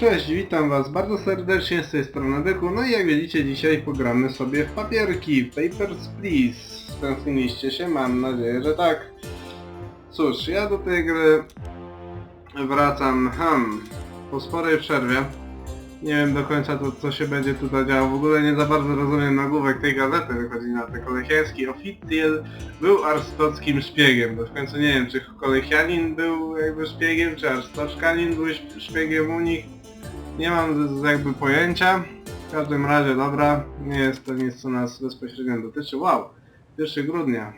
Cześć, witam was bardzo serdecznie z tej strony Deku. No i jak widzicie dzisiaj pogramy sobie w papierki, Papers, Please. Stęskniliście się? Mam nadzieję, że tak. Cóż, ja do tej gry wracam, hmm, po sporej przerwie. Nie wiem do końca to co się będzie tutaj działo. W ogóle nie za bardzo rozumiem nagłówek tej gazety, wychodzi na te kolechiański oficjel był arstockim szpiegiem. Bo w końcu nie wiem, czy kolechianin był jakby szpiegiem, czy arstoczkanin był szpiegiem u nich. Nie mam jakby pojęcia. W każdym razie, dobra, nie jest to nic, co nas bezpośrednio dotyczy. Wow, 1 grudnia.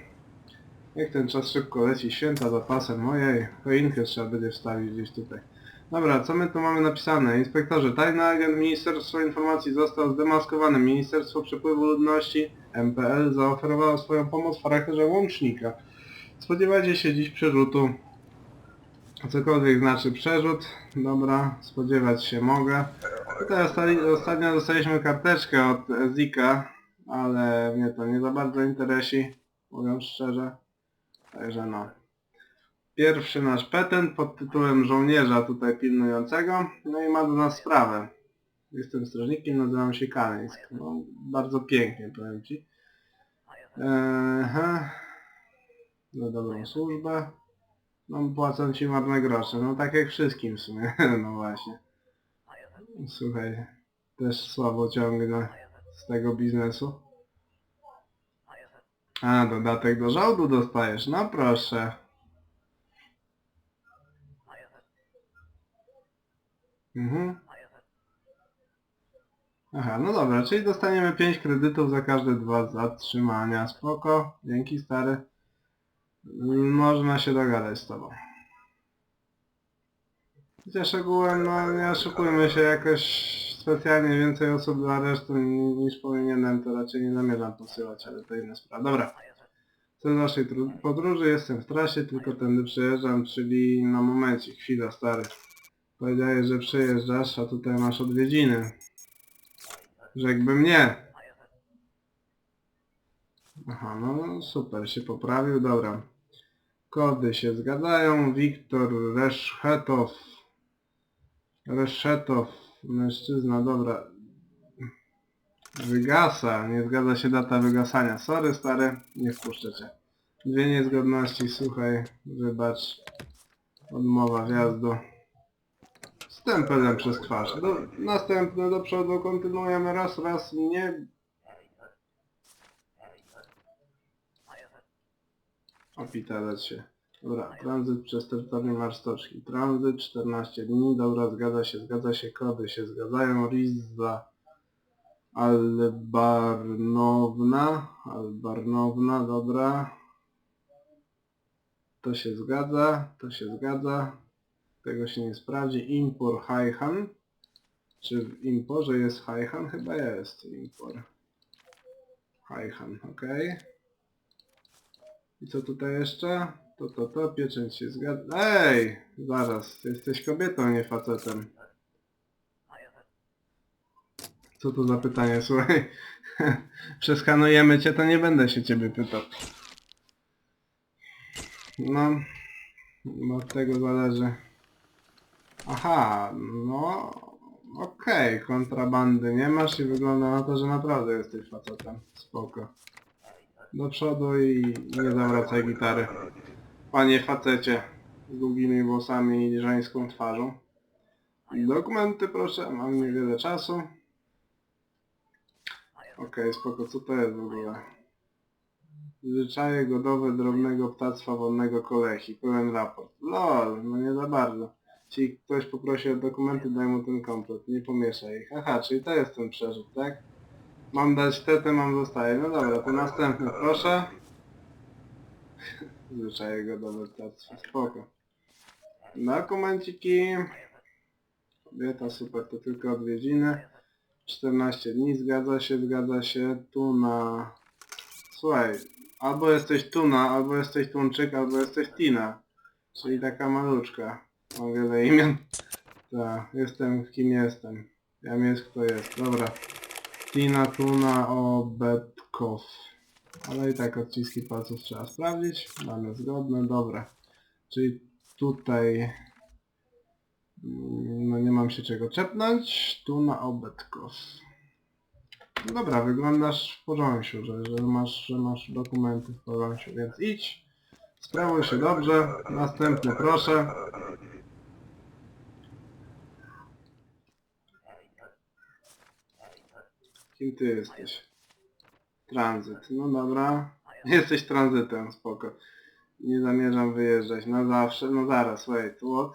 Jak ten czas szybko leci, święta za pasem, ojej, choinkę trzeba będzie wstawić gdzieś tutaj. Dobra, co my tu mamy napisane? Inspektorze, tajny agent Ministerstwa Informacji został zdemaskowany. Ministerstwo Przepływu Ludności MPL zaoferowało swoją pomoc w charakterze łącznika. Spodziewajcie się dziś przerzutu. Cokolwiek znaczy przerzut. Dobra, spodziewać się mogę. Tutaj ostatnio dostaliśmy karteczkę od Zika, ale mnie to nie za bardzo interesi, mówiąc szczerze. Także no. Pierwszy nasz petent pod tytułem żołnierza tutaj pilnującego, no i ma do nas sprawę. Jestem strażnikiem, nazywam się Kaleńsk. No, bardzo pięknie, powiem Ci. Eee, za dobrą służbę. No płacą Ci marne grosze, no tak jak wszystkim w sumie, no właśnie. Słuchaj, też słabo ciągnę z tego biznesu. A, dodatek do żołdu dostajesz, no proszę. Mhm. Aha, no dobra, czyli dostaniemy 5 kredytów za każde dwa zatrzymania. Spoko, dzięki stary. Można się dogadać z tobą. Chociaż ogółem, no nie oszukujmy się, jakoś specjalnie więcej osób do aresztu ni- niż powinienem, to raczej nie zamierzam posyłać, ale to inna sprawa. Dobra. Cel naszej podróży, jestem w trasie, tylko tędy przejeżdżam, czyli na momencie, chwila stary. Powiedziałeś, że przejeżdżasz, a tutaj masz odwiedziny. Rzekłbym nie. Aha, no super, się poprawił, dobra. Kody się zgadzają. Wiktor Reszchetow. Reszchetow, mężczyzna, dobra. Wygasa, nie zgadza się data wygasania. Sorry stary, nie wpuszczę cię. Dwie niezgodności, słuchaj, wybacz. Odmowa wjazdu. Stempelem przez twarz. Do, następne do przodu, kontynuujemy raz, raz, nie... Opitalać się. Dobra, tranzyt przez terytorium Marstoczki. Tranzyt 14 dni, dobra, zgadza się, zgadza się, kody się zgadzają. Rizza Albarnowna, Albarnowna, dobra. To się zgadza, to się zgadza. Tego się nie sprawdzi. Impor Haihan. Czy w imporze jest Haihan? Chyba jest impor. Haihan, ok. I co tutaj jeszcze? To, to, to, pieczęć się zgadza. Ej! Zaraz, jesteś kobietą, nie facetem. Co to za pytanie, słuchaj? Przeskanujemy cię, to nie będę się ciebie pytał. No, bo od tego zależy. Aha, no okej, kontrabandy nie masz i wygląda na to, że naprawdę jesteś facetem. Spoko. Do przodu i nie zawracaj gitary. Panie facecie z długimi włosami i żeńską twarzą. Dokumenty proszę, mam niewiele czasu. Okej, spoko, co to jest w ogóle? Zwyczaje godowe drobnego ptactwa wodnego kolechi. Pełen raport. Lol, no nie za bardzo. Jeśli ktoś poprosi o dokumenty, daj mu ten komplet. Nie pomieszaj ich. Aha, czyli to jest ten przerzut, tak? Mam dać te, te mam zostaje. No dobra, to następny proszę. Zwyczaje godowe ptactwa. Spoko. Dokumenciki. Kobieta, super, to tylko odwiedziny. 14 dni, zgadza się, zgadza się. Tu na... Słuchaj, albo jesteś Tuna, albo jesteś Tuńczyk, albo jesteś Tina. Czyli taka maluczka. Mam wiele imion. Tak, jestem kim jestem. Jam jest kto jest. Dobra. Tina Tuna Obetkow. Ale i tak odciski palców trzeba sprawdzić. Mamy zgodne, dobra. Czyli tutaj... mm, No nie mam się czego czepnąć. Tu na obetkos. No Dobra, wyglądasz w porządku, że, że, masz, że masz dokumenty w porządku, więc idź. Sprawuj się dobrze. Następny proszę. Kim ty jesteś? Tranzyt. No dobra. Jesteś tranzytem, spoko. Nie zamierzam wyjeżdżać na zawsze. No zaraz, wait, what?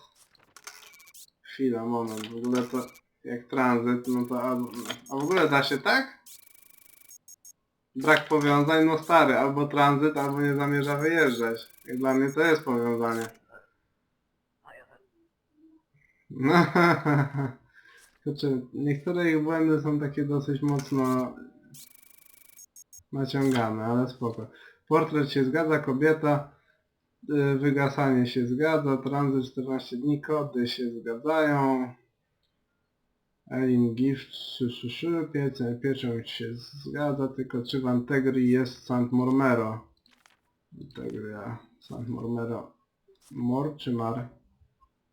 Chwila, moment. W ogóle to jak tranzyt, no to... A, a w ogóle da się tak? Brak powiązań? No stary, albo tranzyt, albo nie zamierza wyjeżdżać. Jak dla mnie to jest powiązanie. No, znaczy, niektóre ich błędy są takie dosyć mocno naciągane, ale spoko. Portret się zgadza, kobieta, y, wygasanie się zgadza, tranzyt 14 dni, kody się zgadzają. Elin Gift, szy, szy, szy, piece, pieczęć się zgadza, tylko czy w Antegri jest Sant Mormero? Antegria, Sant Mormero. Mor czy Mar?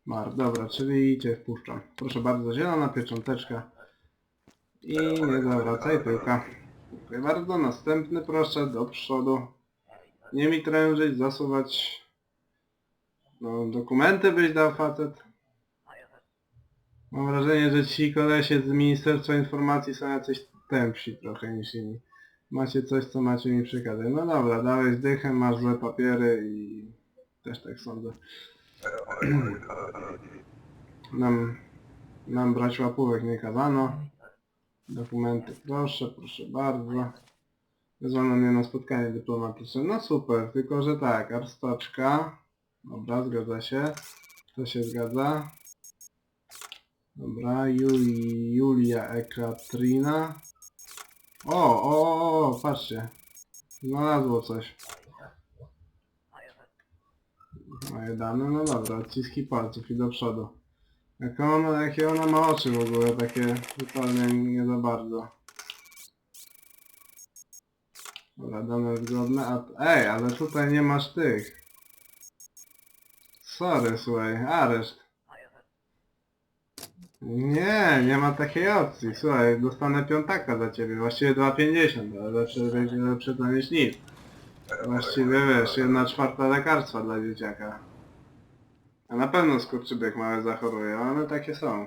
Mar, dobra, czyli cię wpuszczam. Proszę bardzo, zielona piecząteczka. I nie zawracaj tyłka. Dziękuję bardzo. Następny proszę, do przodu. Nie mi trężyć, zasuwać. No, dokumenty byś dał facet. Mam wrażenie, że ci kolesie z Ministerstwa Informacji są jacyś tępsi trochę niż inni. Macie coś, co macie mi przekazać. No dobra, dałeś dychę, masz złe papiery i też tak sądzę. Nam, nam brać łapówek nie kazano. Dokumenty proszę, proszę bardzo. Wezwano mnie na spotkanie dyplomatyczne. No super, tylko że tak, arstoczka. Dobra, zgadza się. To się zgadza. Dobra, Juli, Julia Ekatrina. O, o, o, o, patrzcie. Znalazło coś. Dane, no dobra, odciski palców i do przodu. Jak ona, jakie ona ma oczy w ogóle, takie zupełnie nie za bardzo. Dobra, dane zgodne, a... Ej, ale tutaj nie masz tych. Sorry, słuchaj, areszt. Nie, nie ma takiej opcji, słuchaj, dostanę piątaka za ciebie, właściwie 2,50, ale lepsze, lepsze to niż nic. Właściwie wiesz, jedna czwarta lekarstwa dla dzieciaka. A na pewno skurczybyk mały zachoruje, one takie są.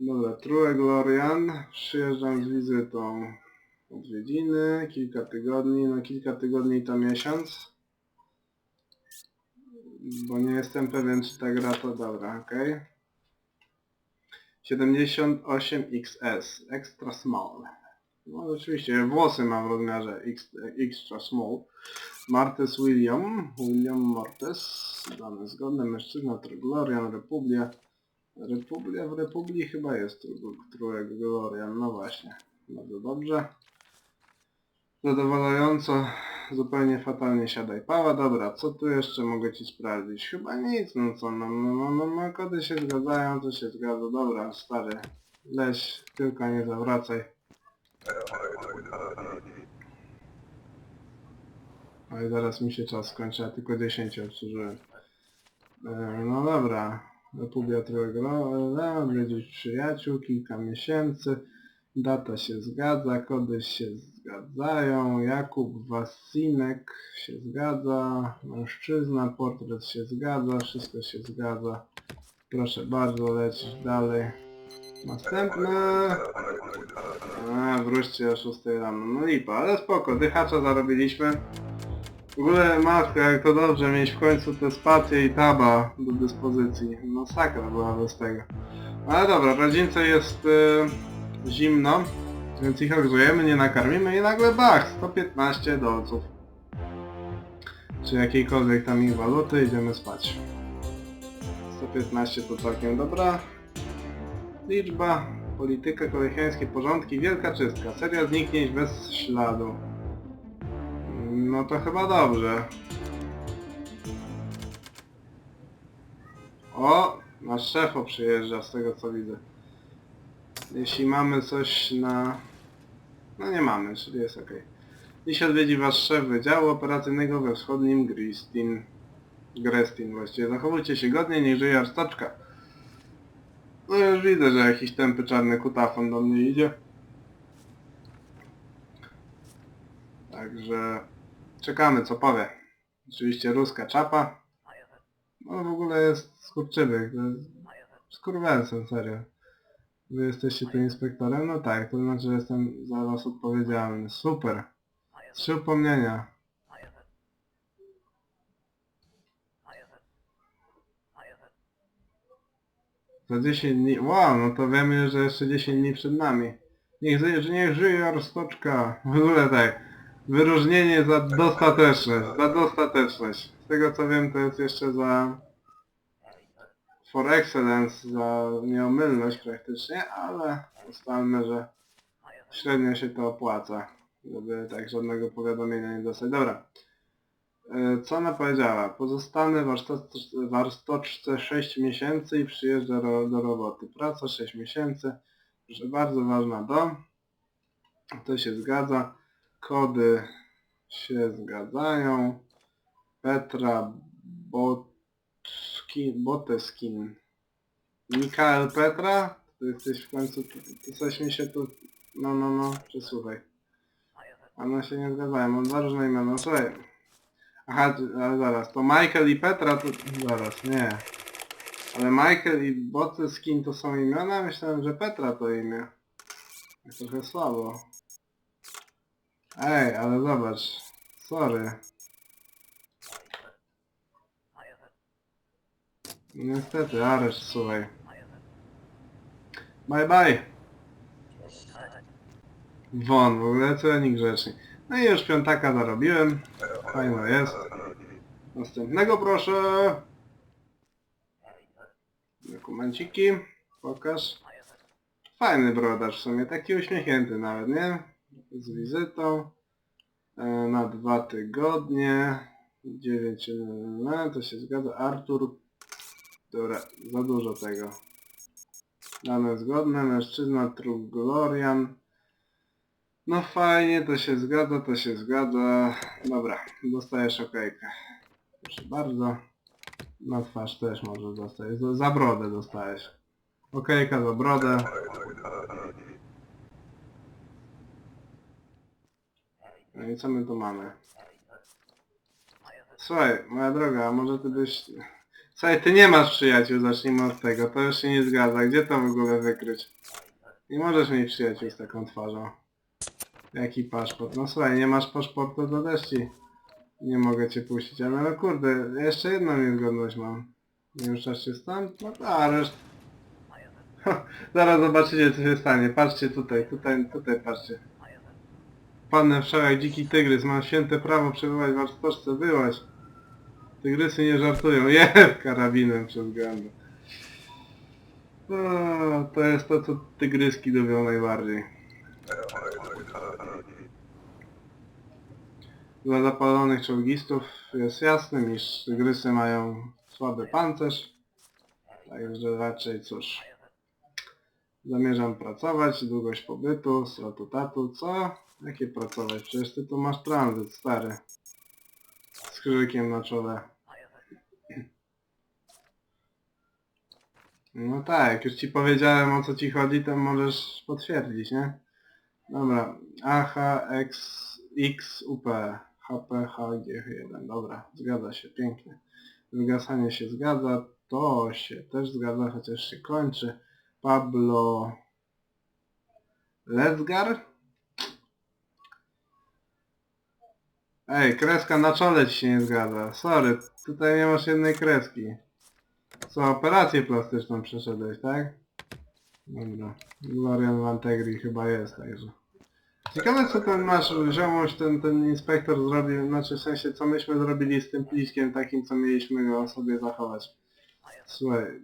Dobra, True Glorian, przyjeżdżam z wizytą odwiedziny, kilka tygodni, no kilka tygodni to miesiąc. Bo nie jestem pewien czy ta gra to dobra, okej. 78XS, extra small. No rzeczywiście, włosy mam w rozmiarze X, extra small. Martes William, William Martes, dane zgodne, mężczyzna, Glorian, Republia. Republia, w Republii chyba jest Trójek Glorian, no właśnie, bardzo dobrze. Zadowalająco, zupełnie fatalnie siadaj pała, dobra, co tu jeszcze mogę ci sprawdzić? Chyba nic, no co, no, no, no, no, no kody się zgadzają, to się zgadza, dobra, stary, leś, tylko nie zawracaj. Ale zaraz mi się czas skończy, a tylko 10 obsłużyłem. E, No dobra. Republia Trójego, odwiedzić przyjaciół, kilka miesięcy. Data się zgadza, kody się zgadzają. Jakub Wasinek się zgadza. Mężczyzna, portret się zgadza, wszystko się zgadza. Proszę bardzo, lecieć dalej. Następne. A, wróćcie o 6 rano. No lipa, ale spoko, dychacza zarobiliśmy. W ogóle matka, jak to dobrze mieć w końcu te spacje i taba do dyspozycji. Masakra była bez tego. Ale dobra, rodzince jest y, zimno, więc ich ogrzejemy, nie nakarmimy i nagle bach, 115 dolców. Czy jakiejkolwiek tam ich waluty, idziemy spać. 115 to całkiem dobra liczba. Polityka, koleżeńskie porządki, wielka czystka. Seria zniknięć bez śladu. No to chyba dobrze. O! Nasz szefo przyjeżdża z tego co widzę. Jeśli mamy coś na... No nie mamy, czyli jest ok. Dziś odwiedzi wasz szef Wydziału Operacyjnego we wschodnim Gristin. Grestin właściwie. Zachowujcie się godnie, niech żyje arstoczka. No już widzę, że jakiś tępy czarny kutafon do mnie idzie. Także czekamy co powie. Oczywiście ruska czapa. No w ogóle jest skurczybyk. To jest skurwensem, serio. Wy jesteście tu inspektorem? No tak, to znaczy, że jestem za was odpowiedzialny. Super. Trzy upomnienia. Za 10 dni. Wow, no to wiemy, że jeszcze 10 dni przed nami. Niech, zy- niech żyje Arstoczka. W ogóle tak. Wyróżnienie za dostateczność. Za dostateczność. Z tego co wiem to jest jeszcze za... For excellence, za nieomylność praktycznie, ale ustalmy, że średnio się to opłaca. Żeby tak żadnego powiadomienia nie dostać. Dobra. E, Co ona powiedziała? Pozostanę w warsztat- warstoczce 6 miesięcy i przyjeżdża ro, do roboty. Praca 6 miesięcy. Proszę bardzo, ważna do. To się zgadza. Kody się zgadzają. Petra Botkin, Boteskin. Mikael Petra? Ty jesteś w końcu, ty, coś mi się tu... No, no, no, przesłuchaj. One się nie zgadzają, mam dwa różne imiona. Słuchaj, Aha, ale zaraz, to Michael i Petra to... Zaraz, nie. Ale Michael i Botyskin to są imiona? Myślałem, że Petra to imię. Jest trochę słabo. Ej, ale zobacz. Sorry. Niestety, areszt, słuchaj. Bye bye. Won, w ogóle co ja niegrzeczny. No i już piątaka zarobiłem. Fajno jest. Następnego proszę. Dokumenciki. Pokaż. Fajny brodarz w sumie, taki uśmiechnięty nawet, nie? Z wizytą. E, na dwa tygodnie. 9, no to się zgadza. Artur. Dobra, za dużo tego. Dane zgodne, mężczyzna, True Glorian. No fajnie, to się zgadza, to się zgadza. Dobra, dostajesz okejkę. Proszę bardzo. Na twarz też może dostać. Za, za brodę dostajesz. Okejka za brodę. No i co my tu mamy? Słuchaj, moja droga, a może ty byś... Słuchaj, ty nie masz przyjaciół, zacznijmy od tego. To już się nie zgadza. Gdzie to w ogóle wykryć? Nie możesz mieć przyjaciół z taką twarzą. Jaki paszport? No słuchaj, nie masz paszportu do deszci. Nie mogę cię puścić, ale no kurde, jeszcze jedną niezgodność mam. Nie ruszasz się stąd? No to areszt. Zaraz zobaczycie co się stanie. Patrzcie tutaj, tutaj, tutaj patrzcie. Panę wszelak dziki tygrys, mam święte prawo przebywać w warstoczce, byłaś. Tygrysy nie żartują, jest karabinem przez gębę. O, to jest to co tygryski lubią najbardziej. Dla zapalonych czołgistów jest jasnym, iż tygrysy mają słaby pancerz. Także raczej cóż. Zamierzam pracować, długość pobytu, stratu tatu, co? Jakie pracować? Przecież ty tu masz tranzyt, stary. Z krzyżykiem na czole. No tak, jak już ci powiedziałem o co ci chodzi, to możesz potwierdzić, nie? Dobra, AHX XUP HPHG1, dobra, zgadza się, pięknie. Wygasanie się zgadza, to się też zgadza, chociaż się kończy. Pablo Lecgar? Ej, kreska na czole ci się nie zgadza. Sorry, tutaj nie masz jednej kreski. Co, operację plastyczną przeszedłeś, tak? Dobra. Glorian Vantegri chyba jest, także. Ciekawe co ten nasz ziomuś, ten, ten inspektor zrobił, znaczy w sensie co myśmy zrobili z tym pliskiem takim, co mieliśmy go sobie zachować. Słuchaj,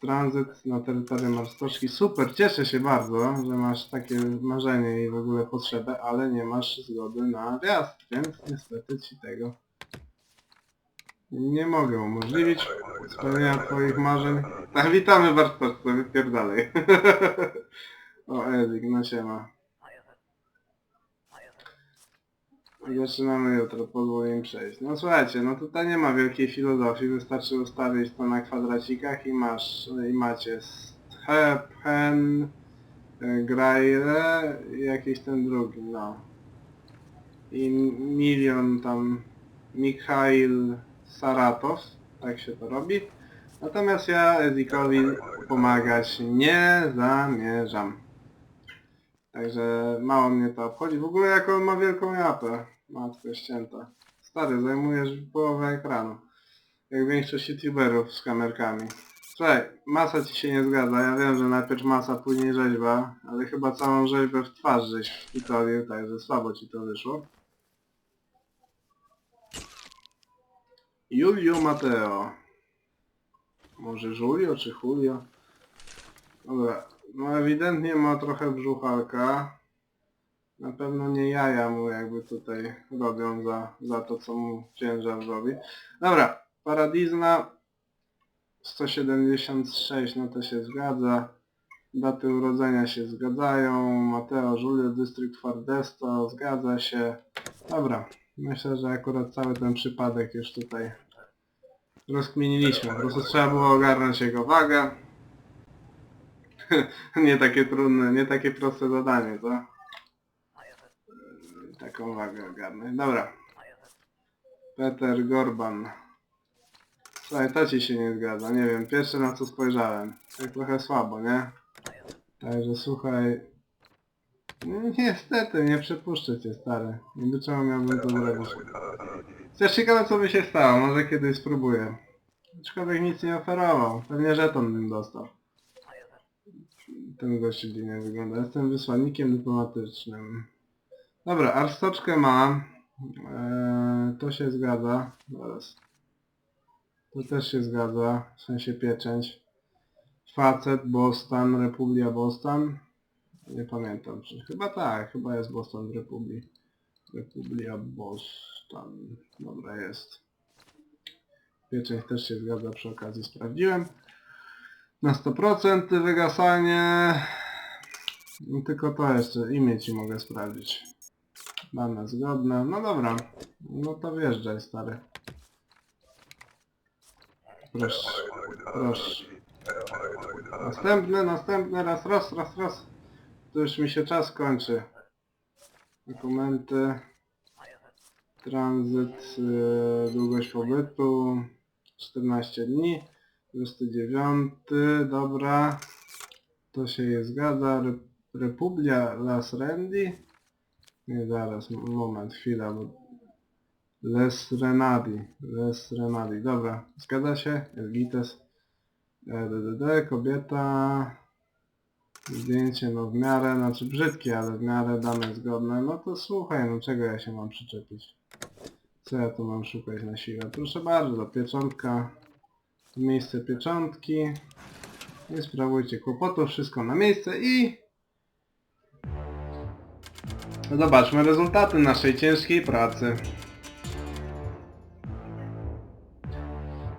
tranzyt na terytorium Arstoczki, super, cieszę się bardzo, że masz takie marzenie i w ogóle potrzebę, ale nie masz zgody na wjazd, więc niestety ci tego nie mogę umożliwić spełnienia twoich marzeń. Tak, witamy w Arstoczce, wypierdalej. o, Ezik, no siema. Zaczynamy jutro, pozwól im przejść. No słuchajcie, no tutaj nie ma wielkiej filozofii, wystarczy ustawić to na kwadracikach i masz, i macie Hephen e, Graile i jakiś ten drugi, no. I milion tam Mikhail Saratow, tak się to robi. Natomiast ja Ezikowi pomagać nie zamierzam. Także mało mnie to obchodzi. W ogóle jaką ma wielką japę. Matko ścięta. Stary, zajmujesz połowę ekranu. Jak większość youtuberów z kamerkami. Słuchaj, masa ci się nie zgadza. Ja wiem, że najpierw masa, później rzeźba, ale chyba całą rzeźbę w twarz żeś wtolił, także słabo ci to wyszło. Julio Mateo. Może Julio czy Julio? Dobra, no ewidentnie ma trochę brzuchalka. Na pewno nie jaja mu jakby tutaj robią za, za to, co mu ciężar robi. Dobra, Paradizna 176, no to się zgadza. Daty urodzenia się zgadzają. Mateo Julio, dystrykt Fardesto, zgadza się. Dobra, myślę, że akurat cały ten przypadek już tutaj rozkminiliśmy. Po prostu trzeba było ogarnąć jego wagę. nie takie trudne, nie takie proste zadanie, co? Taką wagę ogarnąć. Dobra. Peter Gorban. Słuchaj, to ci się nie zgadza, nie wiem, pierwsze na co spojrzałem. Tak trochę słabo, nie? Także słuchaj... Niestety, nie przepuszczę cię, stary. Niby czemu miałbym to zrobić? Też ciekawe co by się stało, może kiedyś spróbuję. Aczkolwiek nic nie oferował, pewnie żeton bym dostał. Ten gościu dziwnie wygląda. Jestem wysłannikiem dyplomatycznym. Dobra, arstoczkę ma. Eee, to się zgadza. Zaraz. To też się zgadza, w sensie pieczęć. Facet, Boston, Republia Boston. Nie pamiętam, czy... Chyba tak, chyba jest Boston w Republii. Republia Boston. Dobra, jest. Pieczęć też się zgadza, przy okazji sprawdziłem. Na 100% wygasanie. No tylko to jeszcze, imię ci mogę sprawdzić. Dane zgodne. No dobra. No to wjeżdżaj stary. Proszę. Proszę. Następny, następny, raz, raz, raz, raz. To już mi się czas kończy. Dokumenty. Tranzyt, yy, długość pobytu. 14 dni. 29, dobra. To się je zgadza. Re Republia Las Rendi. Nie, zaraz, moment, chwila, bo... Les Renadi, Les Renadi, dobra, zgadza się, jest gites. E, DDD, kobieta, zdjęcie no w miarę, znaczy brzydkie, ale w miarę dane zgodne, no to słuchaj, no czego ja się mam przyczepić? Co ja tu mam szukać na siłę? Proszę bardzo, pieczątka, miejsce pieczątki, nie sprawujcie kłopotów, wszystko na miejsce i zobaczmy rezultaty naszej ciężkiej pracy.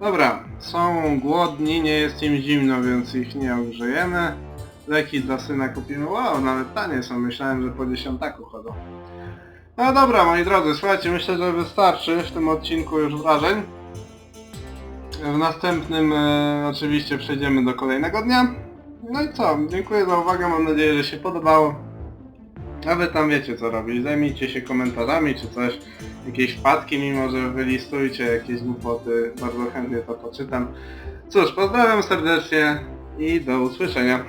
Dobra, są głodni, nie jest im zimno, więc ich nie ogrzejemy. Leki dla syna kupimy. Wow, nawet tanie są, myślałem, że po dziesiątaku chodzą. No dobra, moi drodzy, słuchajcie, myślę, że wystarczy w tym odcinku już wrażeń. W następnym e, oczywiście przejdziemy do kolejnego dnia. No i co, dziękuję za uwagę, mam nadzieję, że się podobało. Wy tam wiecie co robić, zajmijcie się komentarzami czy coś, jakieś wpadki mimo, że wylistujcie jakieś głupoty, bardzo chętnie to poczytam. Cóż, pozdrawiam serdecznie i do usłyszenia.